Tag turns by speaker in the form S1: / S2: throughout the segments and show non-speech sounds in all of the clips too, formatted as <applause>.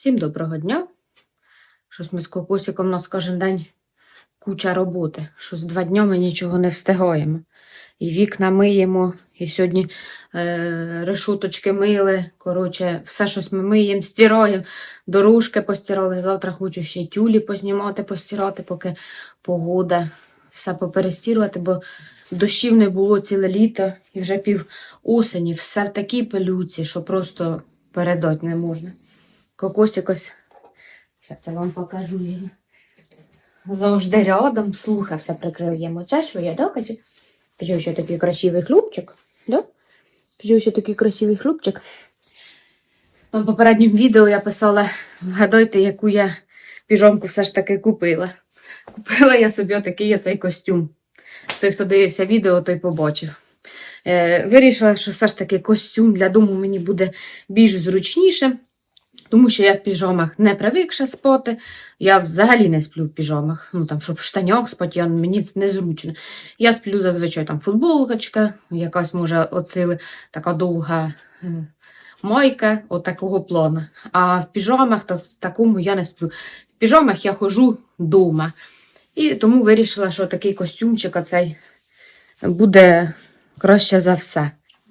S1: Всім доброго дня. Щось ми з кокосиком у нас кожен день куча роботи. Щось два дні ми нічого не встигаємо. І вікна миємо, і сьогодні е, решуточки мили. Коротше, все щось ми миємо, стираємо, дорожки постирали. Завтра хочу ще тюлі познімати, постирати, поки погода. Все поперестірувати, бо дощів не було ціле літо і вже пів осені. Все в такій пилюці, що просто передати не можна. Кокосик ось. Зараз я вам покажу його. Завжди рядом слухався, прикрив йому чашою, да, каже? Каже, що такий красивий хлопчик, да? Каже, що такий красивий хлопчик. На попередньому відео я писала, вгадайте, яку я піжомку все ж таки купила. Купила я собі отакий оцей костюм. Той, хто дивився відео, той побачив. Е, вирішила, що все ж таки костюм для дому мені буде більш зручніше. Тому що я в піжамах не привикша спати. Я взагалі не сплю в піжамах. Ну там, щоб в штанях спати, мені це незручно. Я сплю зазвичай там футболочка, якась може оцили така довга е, майка, от такого плану. А в піжамах то, такому я не сплю. В піжамах я ходжу вдома. І тому вирішила, що такий костюмчик оцей буде краще за все.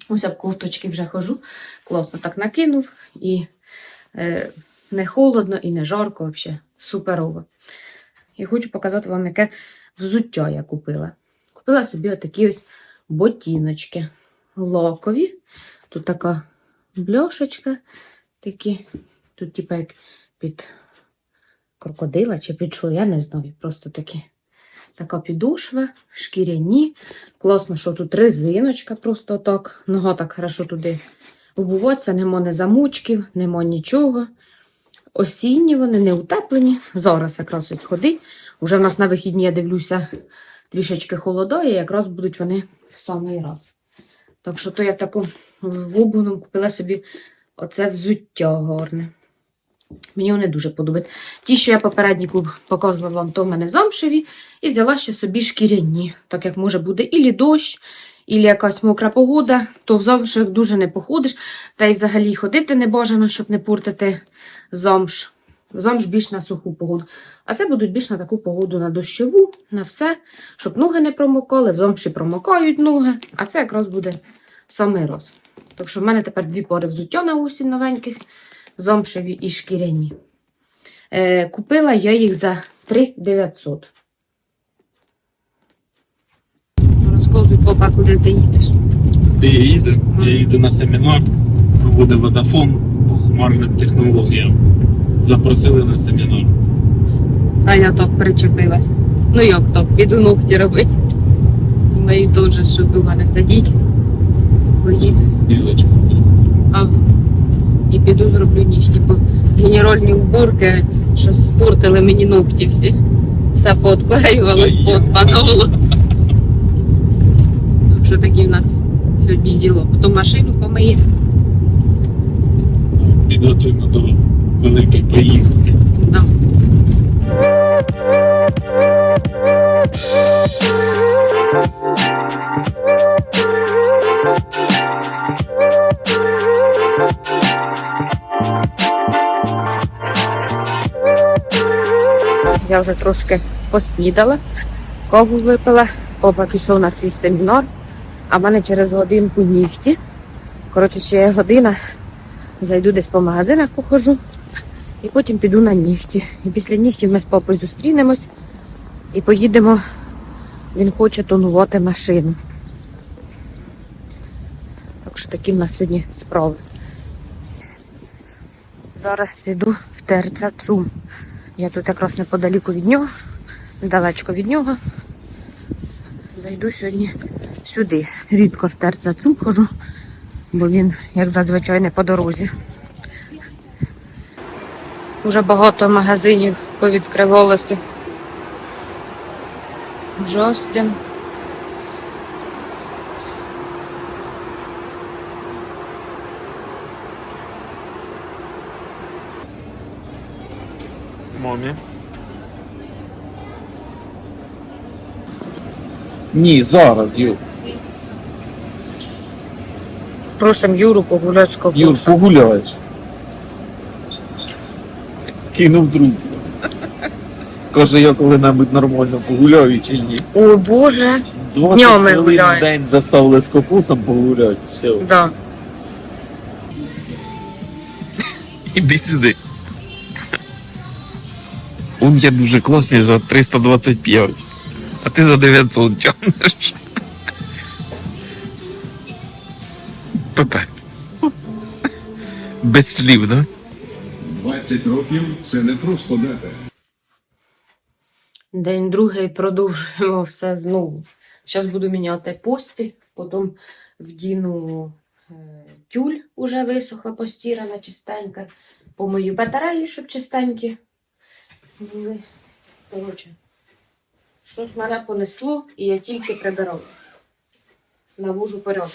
S1: Ось я в кофточки вже хожу, класно так накинув і не холодно і не жарко, взагалі суперово. І хочу показати вам, яке взуття я купила. Купила собі отакі ось ботіночки лакові. Тут така бляшечка, такі, тут, типу, як під крокодила чи під що, я не знаю. Просто такі. Така підошва, шкіряні. Класно, що тут резиночка просто так. Нога так хорошо туди обуватися, нема не замочків, нема нічого. Осінні вони не утеплені. Зараз якраз ось ходить. Уже в нас на вихідні, я дивлюся, трішечки холодає, якраз будуть вони в самий раз. Так що то я в такому в обувному купила собі оце взуття гарне. Мені вони дуже подобаються. Ті, що я попередні куб показувала вам, то в мене замшеві, і взяла ще собі шкіряні, так як може буде ілі дощ, ілі якась мокра погода, то замшах дуже не походиш. Та й взагалі ходити не бажано, щоб не портити замш. Замш більш на суху погоду. А це будуть більш на таку погоду, на дощову, на все, щоб ноги не промокали, в замші промокають ноги, а це якраз буде самий роз. Так що в мене тепер дві пори взуття на осінь новеньких зомшеві і шкіряні. Е, купила я їх за 3 900. Розказуй, папа, куди ти їдеш.
S2: Де я їду? Я їду на семінар, проводить Водафон по хмарним технологіям. Запросили на семінар.
S1: А я так причепилась. Ну як так, піду ногті робити. Думаю, теж, що до мене сидіть. Поїду.
S2: Білочка.
S1: А і піду зроблю нігті, бо генеральні уборки щось спортили мені ногті всі. Все поотпадало. Так що такі в нас сьогодні діло. Потім машину помиємо.
S2: Підготуємо до великої поїздки.
S1: Да. Я вже трошки поснідала, каву випила, оба пішов на свій семінар, а в мене через годинку нігті. Коротше, ще година, зайду десь по магазинах похожу і потім піду на нігті. І після нігтів ми з папою зустрінемось і поїдемо. Він хоче тонувати машину. Так що такі в нас сьогодні справи. Зараз йду в ТРЦ ЦУМ. Я тут якраз неподаліку від нього, недалечко від нього. Зайду сьогодні сюди. Рідко в ТРЦ ЦУМ хожу, бо він, як зазвичай, не по дорозі. Уже багато магазинів повідкривалося. Жостін.
S2: Мамі. Ні, зараз, Юр.
S1: Просим Юру погуляти з
S2: Юр,
S1: кокосом.
S2: погуляєш. кинув труп. Каже, я коли-небудь нормально погуляю чи ні.
S1: Ой, Боже.
S2: 20
S1: Днями
S2: хвилин
S1: гуляю.
S2: в день заставили з кокосом погуляти. Все.
S1: Да.
S2: Іди сюди. Он я дуже класний за 325, а ти за 900 тягнеш. Пепе. Без слів, да?
S3: 20 років це не просто дата.
S1: День другий продовжуємо все знову. Зараз буду міняти постіль, потім вдіну е, тюль, уже висохла, постірана, чистенька. Помию батареї, щоб чистенькі були. Коротше, щось мене понесло, і я тільки прибирала. Навожу порядок.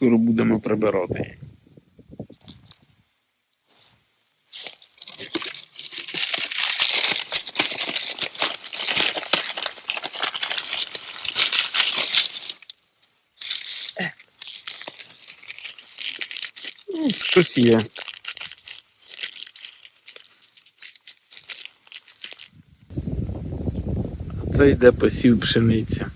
S2: Скоро будемо прибирати. Е. Ну, Щось є. Це йде посів пшениці.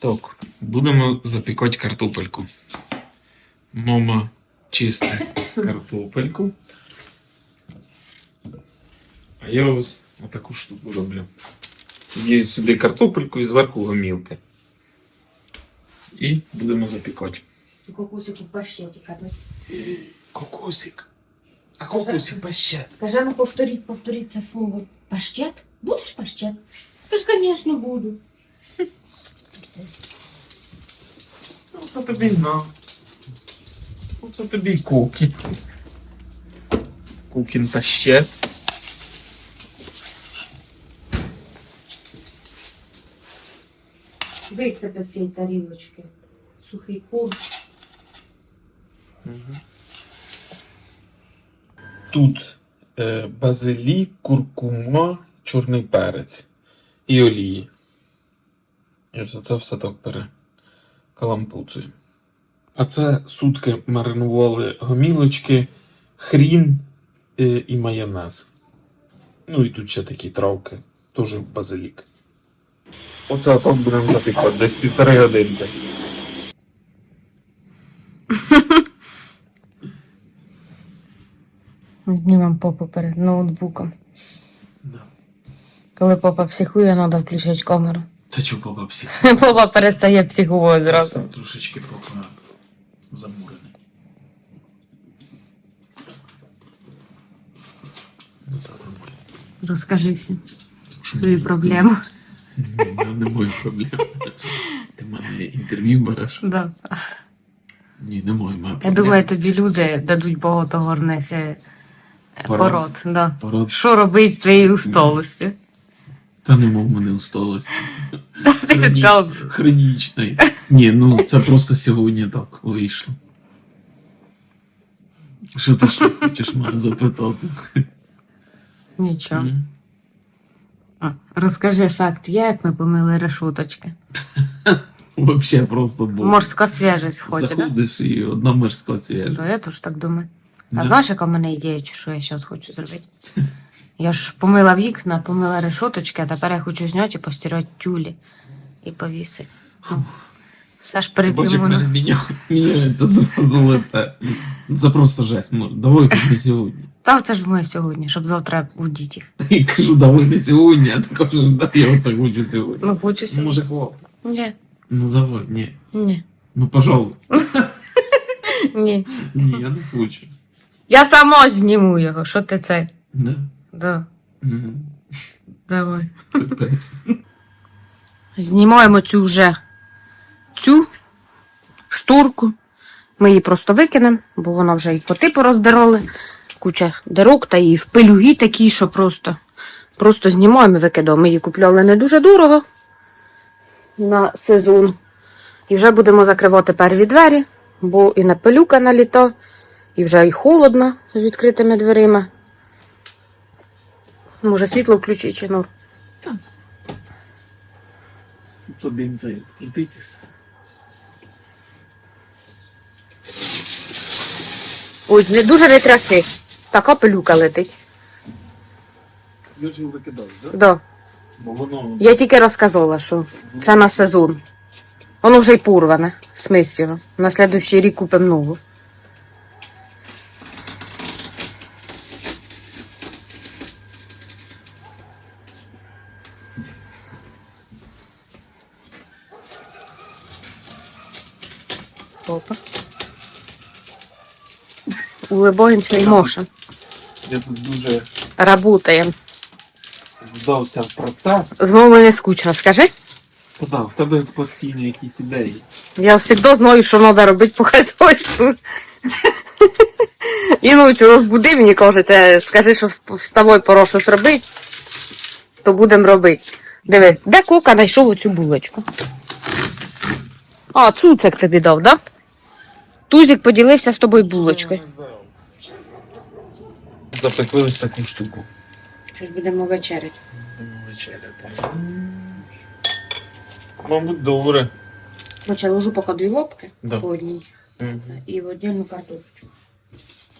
S2: Так, будемо запікати картопельку. Мама чистить <coughs> картопельку. А я ось отаку штуку роблю. Є сюди картопельку і зверху гомілки. І будемо запікати.
S1: Ці кокусики пащетіка.
S2: Кокосик. А кокосик паще.
S1: Каже, ну повторіть, повторіть це слово. Паштет? Будеш паштет? Каже, звісно, буду.
S2: Ну, це тобі на. Це тобі куки. Кукін паще.
S1: Висипи з цієї тарілочки. Сухий корм.
S2: Тут е, базилік, куркума, чорний перець і олії. І за це все так перекалампуцуємо. А це сутки маринували гомілочки, хрін е, і майонез. Ну і тут ще такі травки, теж базилік. Оце отак будемо запікати, десь півтори годинки.
S1: Знімемо попу перед ноутбуком.
S2: Да.
S1: Коли папа психує, треба включати камеру.
S2: Та чого по бабці?
S1: Папа перестає психувати зразу.
S2: Трошечки поки замурений. Ну це нормально.
S1: Розкажи всім
S2: Що
S1: свої проблеми.
S2: У мене немає проблем. Ти в мене інтерв'ю береш?
S1: Да.
S2: Ні, немає в мене
S1: Я думаю, тобі люди дадуть багато горних е, е,
S2: Порад.
S1: пород. Да.
S2: Порад.
S1: Що робити з твоєю усталостю?
S2: Та нема в мене усталості.
S1: Ти
S2: Хроні- Хронічної. Ні, ну це просто сьогодні так вийшло. Що ти ще хочеш мене запитати?
S1: Нічого. А, Розкажи факт, як ми помили решуточки.
S2: Вообще просто було.
S1: Морська свіжість хоч, да?
S2: Заходиш і одна морська
S1: То
S2: свіжа.
S1: я теж так думаю. А знаєш, яка в мене ідея, чи що я зараз хочу зробити? Я ж помила вікна, помила решоточки, а тепер я хочу зняти і постирати тюлі і повісити. Ну, все ж перед
S2: як мене міня- міняється зразу лице. Це просто жесть. Ну, давай хоч не сьогодні.
S1: Та це ж ми сьогодні, щоб завтра удіти їх.
S2: І кажу, давай не сьогодні, а ти кажеш, да, я оце хочу сьогодні.
S1: Ну, хочу
S2: Ну,
S1: сьогодні.
S2: може, хлоп.
S1: Ні,
S2: Ну давай, ні.
S1: ні,
S2: Ну, пожалуйста. <laughs>
S1: ні.
S2: Ні, я не хочу.
S1: Я сама зніму його, що ти це?
S2: Да?
S1: Да, давай. <laughs> Знімаємо цю вже цю штурку. Ми її просто викинемо, бо вона вже і коти пороздирали. Куча дирок та і в пилюги такі, що просто, просто знімаємо і викидаємо. Ми її купляли не дуже дорого на сезон. І вже будемо закривати перві двері, бо і на пилюка наліто, і вже і холодно з відкритими дверима. Може, світло включити чи нур.
S2: Тут один цей відкрутитись.
S1: Ой, не дуже не тряси. Така пилюка летить.
S2: Я ж його викидав, так?
S1: Да.
S2: Бо воно
S1: Я тільки розказала, що це на сезон. Воно вже й порване, смись. На слідуючий рік купимо нову. Опа. Улыбаємося і мошем.
S2: я тут дуже
S1: Работаємо.
S2: вдався в процес.
S1: Знову не скучно, скажи.
S2: Та да, в тебе постійно якісь ідеї.
S1: Я завжди знаю, що треба робити по хазяйству. І ночі розбуди, мені кажеться, скажи, що з тобою пора щось робити, то будемо робити. Диви, де Кока знайшов оцю булочку? А, цуцик тобі дав, да? Тузик поділився з тобою булочкою.
S2: Запекли ось таку штуку.
S1: Щось будемо вечеряти.
S2: Будемо вечеряти. Мабуть, добре.
S1: Хоча ложу поки дві лапки
S2: Да.
S1: по одній
S2: Мгм.
S1: і в отдельну картошечку.